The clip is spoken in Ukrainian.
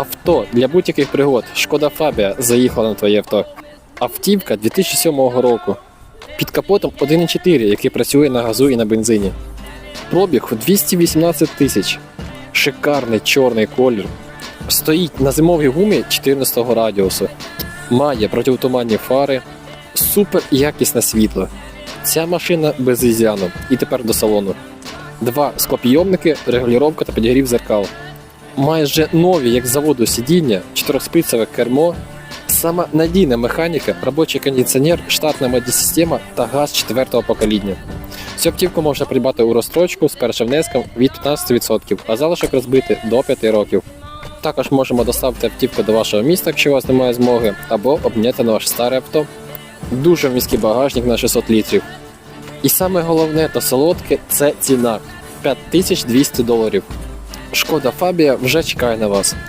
Авто для будь-яких пригод. Шкода Фабія заїхала на твоє авто. Автівка 2007 року. Під капотом 1.4, який працює на газу і на бензині. Пробіг 218 тисяч. Шикарний чорний колір. Стоїть на зимовій гумі 14 радіусу. Має противотуманні фари, супер якісне світло. Ця машина без ізяну. І тепер до салону. Два склопійомники, регулювання та підігрів зеркал. Майже нові, як заводу сидіння, чотирьохспицеве кермо, сама надійна механіка, робочий кондиціонер, штатна медіасистема та газ четвертого покоління. Цю автівку можна придбати у розстрочку з першим внеском від 15%, а залишок розбити до 5 років. Також можемо доставити автівку до вашого міста, якщо у вас немає змоги, або обняти на ваше старе авто. Дуже міський багажник на 600 літрів. І саме головне та солодке це ціна 5200 доларів. Шкода Фабія вже чекає на вас.